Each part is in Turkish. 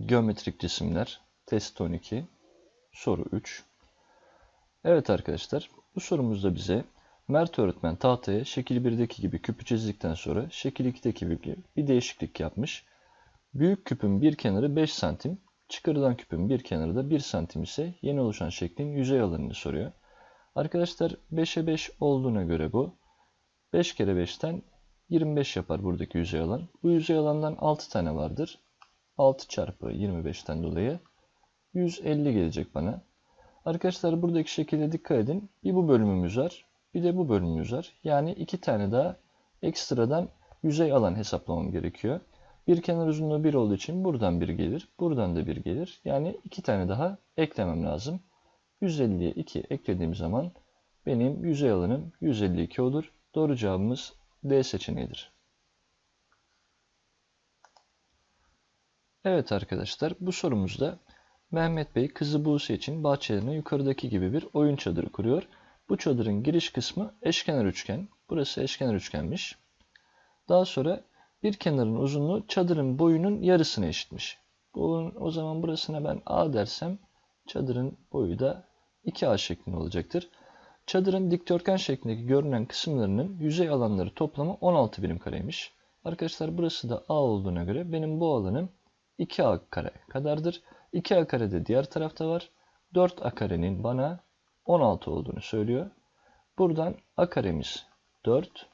Geometrik cisimler. Test 12. Soru 3. Evet arkadaşlar bu sorumuzda bize Mert öğretmen tahtaya şekil 1'deki gibi küpü çizdikten sonra şekil 2'deki gibi bir değişiklik yapmış. Büyük küpün bir kenarı 5 santim, çıkarılan küpün bir kenarı da 1 santim ise yeni oluşan şeklin yüzey alanını soruyor. Arkadaşlar 5'e 5 olduğuna göre bu 5 kere 5'ten 25 yapar buradaki yüzey alan. Bu yüzey alandan 6 tane vardır. 6 çarpı 25'ten dolayı 150 gelecek bana. Arkadaşlar buradaki şekilde dikkat edin. Bir bu bölümümüz var. Bir de bu bölümümüz var. Yani iki tane daha ekstradan yüzey alan hesaplamam gerekiyor. Bir kenar uzunluğu 1 olduğu için buradan 1 gelir. Buradan da 1 gelir. Yani iki tane daha eklemem lazım. 150'ye 2 eklediğim zaman benim yüzey alanım 152 olur. Doğru cevabımız D seçeneğidir. Evet arkadaşlar bu sorumuzda Mehmet Bey kızı Buse için bahçelerine yukarıdaki gibi bir oyun çadırı kuruyor. Bu çadırın giriş kısmı eşkenar üçgen. Burası eşkenar üçgenmiş. Daha sonra bir kenarın uzunluğu çadırın boyunun yarısına eşitmiş. Bu, o zaman burasına ben A dersem çadırın boyu da 2A şeklinde olacaktır. Çadırın dikdörtgen şeklindeki görünen kısımlarının yüzey alanları toplamı 16 birim kareymiş. Arkadaşlar burası da A olduğuna göre benim bu alanım 2A kare kadardır. 2A kare de diğer tarafta var. 4A karenin bana 16 olduğunu söylüyor. Buradan A karemiz 4,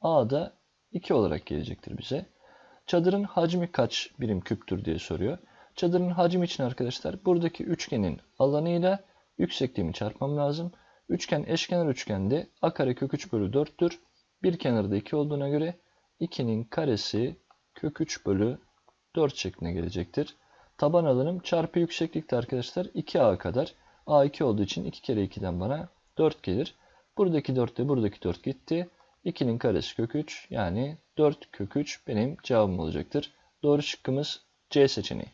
A da 2 olarak gelecektir bize. Çadırın hacmi kaç birim küptür diye soruyor. Çadırın hacmi için arkadaşlar buradaki üçgenin alanıyla yüksekliğimi çarpmam lazım. Üçgen eşkenar üçgende a kare kök 3 bölü 4'tür. Bir kenarda 2 olduğuna göre 2'nin karesi kök 3 bölü 4 şeklinde gelecektir. Taban alanım çarpı yükseklikte arkadaşlar 2a kadar. a 2 olduğu için 2 kere 2'den bana 4 gelir. Buradaki 4 de buradaki 4 gitti. 2'nin karesi kök 3 yani 4 kök 3 benim cevabım olacaktır. Doğru şıkkımız C seçeneği.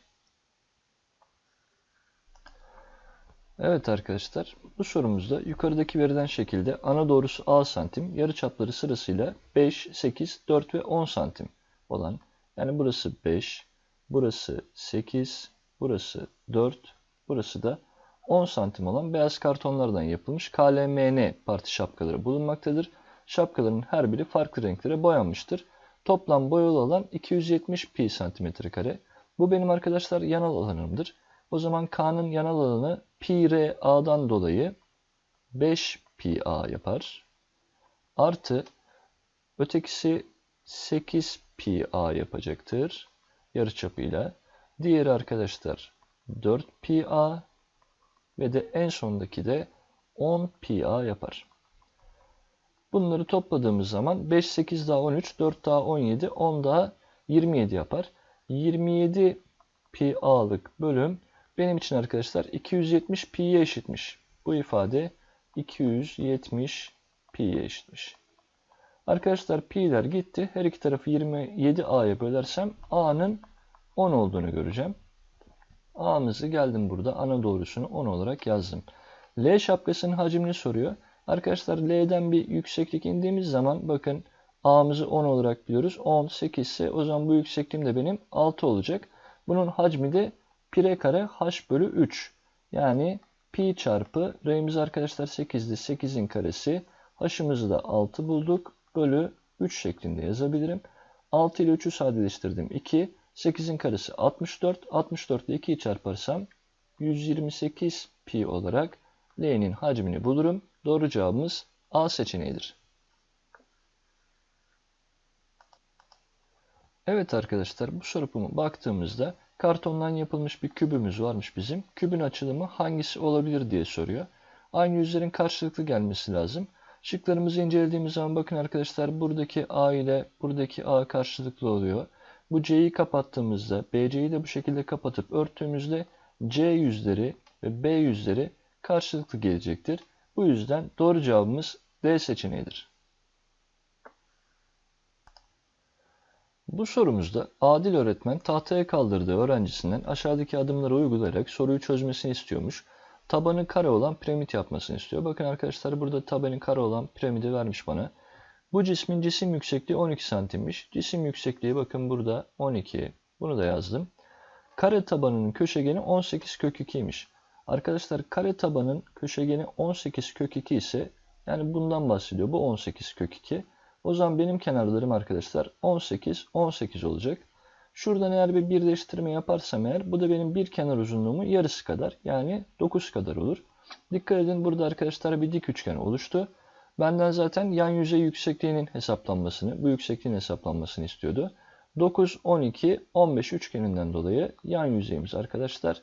Evet arkadaşlar bu sorumuzda yukarıdaki verilen şekilde ana doğrusu A santim, yarıçapları sırasıyla 5, 8, 4 ve 10 santim olan yani burası 5, burası 8, burası 4, burası da 10 santim olan beyaz kartonlardan yapılmış KLMN parti şapkaları bulunmaktadır. Şapkaların her biri farklı renklere boyanmıştır. Toplam boyalı alan 270 pi santimetre kare. Bu benim arkadaşlar yanal alanımdır. O zaman K'nın yanal alanı pi r a'dan dolayı 5 pi a yapar. Artı ötekisi 8 pi a yapacaktır. Yarıçapıyla. Diğeri arkadaşlar 4 pi a ve de en sondaki de 10 pi a yapar. Bunları topladığımız zaman 5, 8 daha 13, 4 daha 17, 10 daha 27 yapar. 27 pi a'lık bölüm benim için arkadaşlar 270 pi'ye eşitmiş. Bu ifade 270 pi'ye eşitmiş. Arkadaşlar pi'ler gitti. Her iki tarafı 27a'ya bölersem a'nın 10 olduğunu göreceğim. a'mızı geldim burada ana doğrusunu 10 olarak yazdım. L şapkasının hacmini soruyor. Arkadaşlar L'den bir yükseklik indiğimiz zaman bakın A'mızı 10 olarak biliyoruz. 10, 8 ise o zaman bu yüksekliğim de benim 6 olacak. Bunun hacmi de pi r kare h bölü 3. Yani pi çarpı r'miz arkadaşlar 8'di. 8'in karesi. h'ımızı da 6 bulduk. Bölü 3 şeklinde yazabilirim. 6 ile 3'ü sadeleştirdim. 2. 8'in karesi 64. 64 ile 2'yi çarparsam 128 pi olarak L'nin hacmini bulurum. Doğru cevabımız A seçeneğidir. Evet arkadaşlar bu soruma baktığımızda kartondan yapılmış bir kübümüz varmış bizim. Kübün açılımı hangisi olabilir diye soruyor. Aynı yüzlerin karşılıklı gelmesi lazım. Şıklarımızı incelediğimiz zaman bakın arkadaşlar buradaki A ile buradaki A karşılıklı oluyor. Bu C'yi kapattığımızda BC'yi de bu şekilde kapatıp örttüğümüzde C yüzleri ve B yüzleri karşılıklı gelecektir. Bu yüzden doğru cevabımız D seçeneğidir. Bu sorumuzda Adil öğretmen tahtaya kaldırdığı öğrencisinden aşağıdaki adımları uygulayarak soruyu çözmesini istiyormuş. Tabanı kare olan piramit yapmasını istiyor. Bakın arkadaşlar burada tabanı kare olan piramidi vermiş bana. Bu cismin cisim yüksekliği 12 santimmiş. Cisim yüksekliği bakın burada 12. Bunu da yazdım. kare tabanının köşegeni 18 kök 2'ymiş. Arkadaşlar kare tabanın köşegeni 18 kök 2 ise yani bundan bahsediyor. Bu 18 kök 2. O zaman benim kenarlarım arkadaşlar 18, 18 olacak. Şuradan eğer bir birleştirme yaparsam eğer bu da benim bir kenar uzunluğumun yarısı kadar yani 9 kadar olur. Dikkat edin burada arkadaşlar bir dik üçgen oluştu. Benden zaten yan yüzey yüksekliğinin hesaplanmasını, bu yüksekliğin hesaplanmasını istiyordu. 9, 12, 15 üçgeninden dolayı yan yüzeyimiz arkadaşlar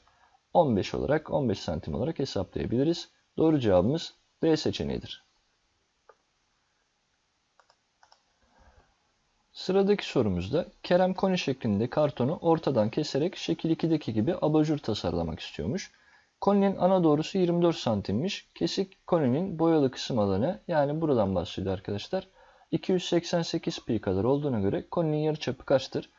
15 olarak 15 santim olarak hesaplayabiliriz. Doğru cevabımız D seçeneğidir. Sıradaki sorumuzda Kerem koni şeklinde kartonu ortadan keserek şekil 2'deki gibi abajur tasarlamak istiyormuş. Koninin ana doğrusu 24 santimmiş. Kesik koninin boyalı kısım alanı yani buradan bahsediyor arkadaşlar. 288 pi kadar olduğuna göre koninin yarıçapı kaçtır?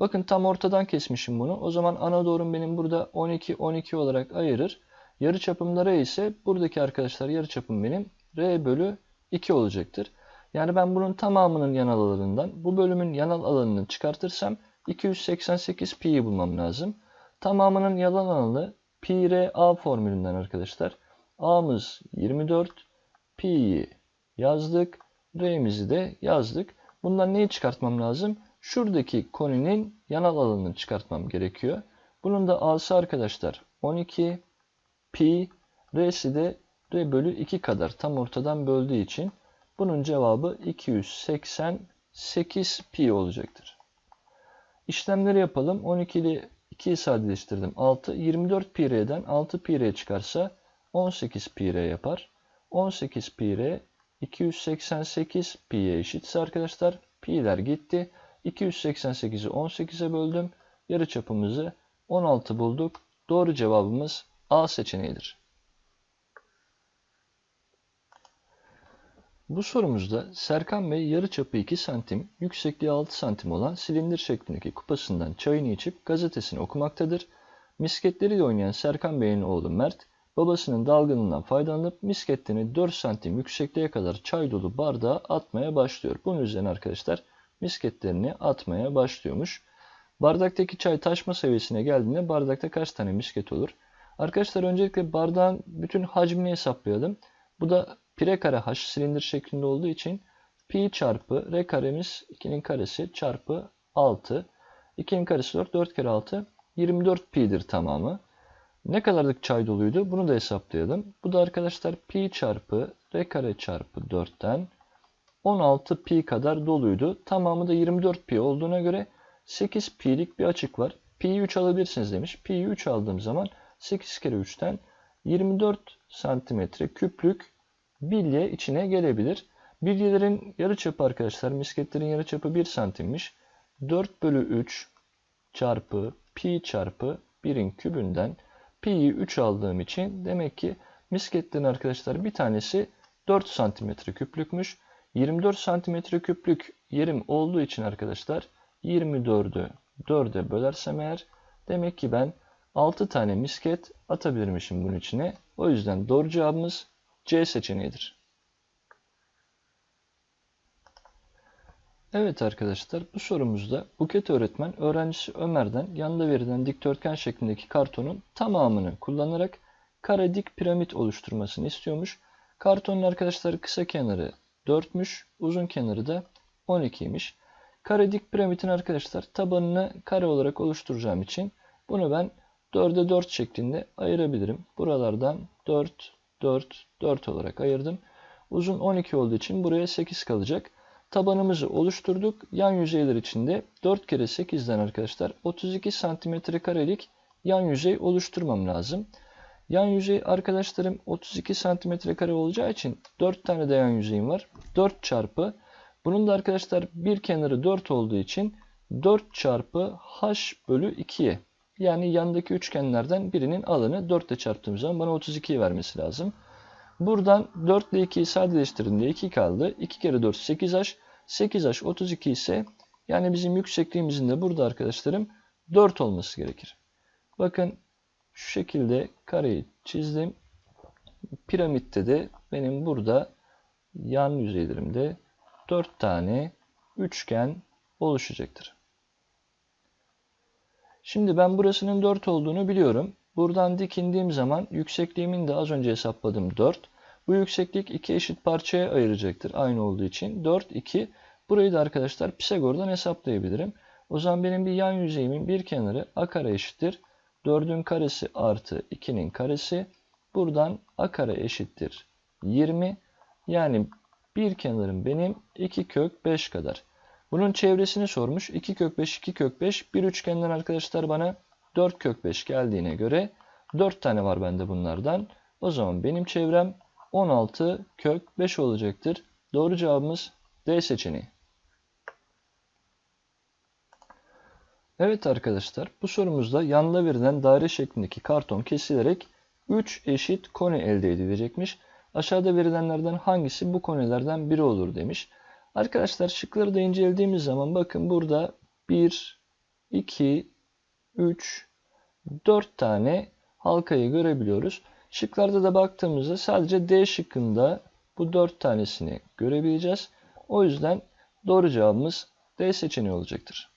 Bakın tam ortadan kesmişim bunu. O zaman ana doğrum benim burada 12 12 olarak ayırır. Yarıçapım R ise buradaki arkadaşlar yarıçapım benim R bölü 2 olacaktır. Yani ben bunun tamamının yanal alanından bu bölümün yanal alanını çıkartırsam 288 pi'yi bulmam lazım. Tamamının yanal alanı pi r a formülünden arkadaşlar. A'mız 24, pi'yi yazdık, r'mizi de yazdık. Bundan neyi çıkartmam lazım? Şuradaki koninin yanal alanını çıkartmam gerekiyor. Bunun da A'sı arkadaşlar 12, pi, r'si de r bölü 2 kadar tam ortadan böldüğü için bunun cevabı 288 pi olacaktır. İşlemleri yapalım. 12 ile 2'yi sadeleştirdim. 6. 24 pi r'den 6 pi r çıkarsa 18 pi r yapar. 18 pi r 288 pi'ye eşitse arkadaşlar pi'ler gitti. 288'i 18'e böldüm. Yarı çapımızı 16 bulduk. Doğru cevabımız A seçeneğidir. Bu sorumuzda Serkan Bey yarıçapı 2 santim, yüksekliği 6 santim olan silindir şeklindeki kupasından çayını içip gazetesini okumaktadır. Misketleriyle oynayan Serkan Bey'in oğlu Mert, babasının dalgınlığından faydalanıp misketlerini 4 santim yüksekliğe kadar çay dolu bardağa atmaya başlıyor. Bunun üzerine arkadaşlar misketlerini atmaya başlıyormuş. Bardaktaki çay taşma seviyesine geldiğinde bardakta kaç tane misket olur? Arkadaşlar öncelikle bardağın bütün hacmini hesaplayalım. Bu da pi kare h silindir şeklinde olduğu için pi çarpı r karemiz 2'nin karesi çarpı 6. 2'nin karesi 4. 4 kere 6 24 pi'dir tamamı. Ne kadarlık çay doluydu? Bunu da hesaplayalım. Bu da arkadaşlar pi çarpı r kare çarpı 4'ten 16 pi kadar doluydu. Tamamı da 24 pi olduğuna göre 8 pi'lik bir açık var. Pi'yi 3 alabilirsiniz demiş. Pi'yi 3 aldığım zaman 8 kere 3'ten 24 santimetre küplük bilye içine gelebilir. Bilyelerin yarıçapı arkadaşlar misketlerin yarıçapı 1 santimmiş. 4 bölü 3 çarpı pi çarpı 1'in kübünden pi'yi 3 aldığım için demek ki misketlerin arkadaşlar bir tanesi 4 santimetre küplükmüş. 24 santimetre küplük yerim olduğu için arkadaşlar 24'ü 4'e bölersem eğer demek ki ben 6 tane misket atabilirmişim bunun içine. O yüzden doğru cevabımız C seçeneğidir. Evet arkadaşlar bu sorumuzda Buket öğretmen öğrencisi Ömer'den yanında verilen dikdörtgen şeklindeki kartonun tamamını kullanarak kare dik piramit oluşturmasını istiyormuş. Kartonun arkadaşlar kısa kenarı 4'müş, uzun kenarı da 12'ymiş. Kare dik piramidin arkadaşlar tabanını kare olarak oluşturacağım için bunu ben 4'e 4 şeklinde ayırabilirim. Buralardan 4, 4, 4 olarak ayırdım. Uzun 12 olduğu için buraya 8 kalacak. Tabanımızı oluşturduk. Yan yüzeyler içinde 4 kere 8'den arkadaşlar 32 santimetre karelik yan yüzey oluşturmam lazım. Yan yüzey arkadaşlarım 32 santimetre kare olacağı için 4 tane de yan yüzeyim var. 4 çarpı bunun da arkadaşlar bir kenarı 4 olduğu için 4 çarpı h bölü 2'ye yani yandaki üçgenlerden birinin alanı 4 ile çarptığım zaman bana 32'yi vermesi lazım. Buradan 4 ile 2'yi sadeleştirdiğimde 2 kaldı. 2 kere 4 8h. 8h 32 ise yani bizim yüksekliğimizin de burada arkadaşlarım 4 olması gerekir. Bakın şu şekilde kareyi çizdim. Piramitte de benim burada yan yüzeylerimde 4 tane üçgen oluşacaktır. Şimdi ben burasının 4 olduğunu biliyorum. Buradan dik indiğim zaman yüksekliğimin de az önce hesapladım 4. Bu yükseklik iki eşit parçaya ayıracaktır aynı olduğu için. 4, 2. Burayı da arkadaşlar Pisagor'dan hesaplayabilirim. O zaman benim bir yan yüzeyimin bir kenarı a kare eşittir. 4'ün karesi artı 2'nin karesi. Buradan a kare eşittir 20. Yani bir kenarım benim 2 kök 5 kadar. Bunun çevresini sormuş. 2 kök 5, 2 kök 5. Bir üçgenden arkadaşlar bana 4 kök 5 geldiğine göre 4 tane var bende bunlardan. O zaman benim çevrem 16 kök 5 olacaktır. Doğru cevabımız D seçeneği. Evet arkadaşlar bu sorumuzda yanda verilen daire şeklindeki karton kesilerek 3 eşit koni elde edilecekmiş. Aşağıda verilenlerden hangisi bu konilerden biri olur demiş. Arkadaşlar şıkları da incelediğimiz zaman bakın burada 1, 2, 3, 4 tane halkayı görebiliyoruz. Şıklarda da baktığımızda sadece D şıkkında bu 4 tanesini görebileceğiz. O yüzden doğru cevabımız D seçeneği olacaktır.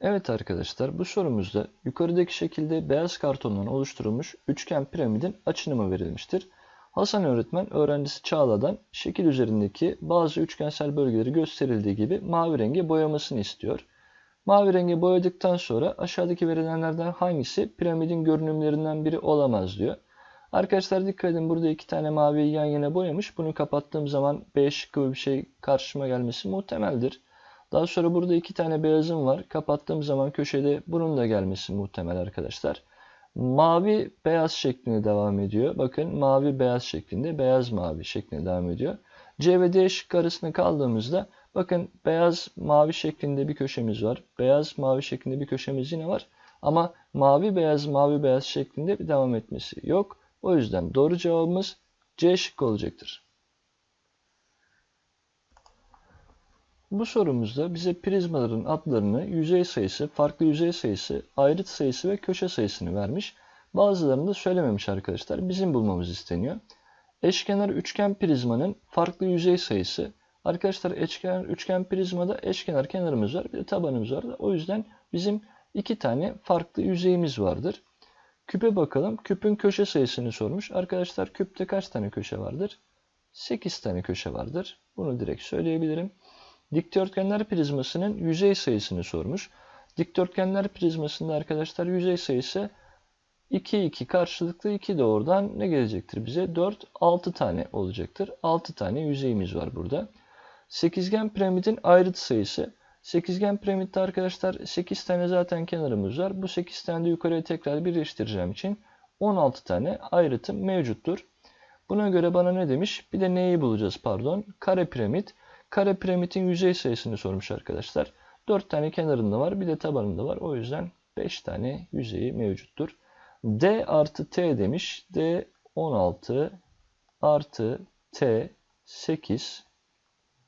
Evet arkadaşlar bu sorumuzda yukarıdaki şekilde beyaz kartondan oluşturulmuş üçgen piramidin açınımı verilmiştir. Hasan öğretmen öğrencisi Çağla'dan şekil üzerindeki bazı üçgensel bölgeleri gösterildiği gibi mavi renge boyamasını istiyor. Mavi renge boyadıktan sonra aşağıdaki verilenlerden hangisi piramidin görünümlerinden biri olamaz diyor. Arkadaşlar dikkat edin burada iki tane maviyi yan yana boyamış. Bunu kapattığım zaman B şıkkı bir şey karşıma gelmesi muhtemeldir. Daha sonra burada iki tane beyazım var. Kapattığım zaman köşede bunun da gelmesi muhtemel arkadaşlar. Mavi beyaz şeklinde devam ediyor. Bakın mavi beyaz şeklinde, beyaz mavi şeklinde devam ediyor. C ve D şık arasında kaldığımızda bakın beyaz mavi şeklinde bir köşemiz var. Beyaz mavi şeklinde bir köşemiz yine var. Ama mavi beyaz mavi beyaz şeklinde bir devam etmesi yok. O yüzden doğru cevabımız C şıkkı olacaktır. Bu sorumuzda bize prizmaların adlarını, yüzey sayısı, farklı yüzey sayısı, ayrıt sayısı ve köşe sayısını vermiş. Bazılarını da söylememiş arkadaşlar. Bizim bulmamız isteniyor. Eşkenar üçgen prizmanın farklı yüzey sayısı. Arkadaşlar eşkenar üçgen prizmada eşkenar kenarımız var. Bir de tabanımız var. O yüzden bizim iki tane farklı yüzeyimiz vardır. Küpe bakalım. Küpün köşe sayısını sormuş. Arkadaşlar küpte kaç tane köşe vardır? 8 tane köşe vardır. Bunu direkt söyleyebilirim. Dikdörtgenler prizmasının yüzey sayısını sormuş. Dikdörtgenler prizmasında arkadaşlar yüzey sayısı 2, 2 karşılıklı 2 de oradan ne gelecektir bize? 4, 6 tane olacaktır. 6 tane yüzeyimiz var burada. Sekizgen piramidin ayrıt sayısı. Sekizgen piramitte arkadaşlar 8 tane zaten kenarımız var. Bu 8 tane de yukarıya tekrar birleştireceğim için 16 tane ayrıtım mevcuttur. Buna göre bana ne demiş? Bir de neyi bulacağız pardon. Kare piramit. Kare piramidin yüzey sayısını sormuş arkadaşlar. 4 tane kenarında var bir de tabanında var. O yüzden 5 tane yüzeyi mevcuttur. D artı T demiş. D 16 artı T 8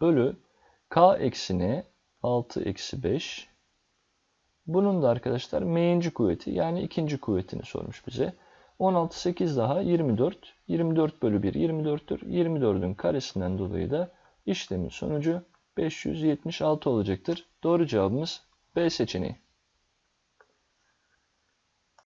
bölü K eksi 6 eksi 5. Bunun da arkadaşlar m'inci kuvveti yani ikinci kuvvetini sormuş bize. 16 8 daha 24. 24 bölü 1 24'tür. 24'ün karesinden dolayı da İşlemin sonucu 576 olacaktır. Doğru cevabımız B seçeneği.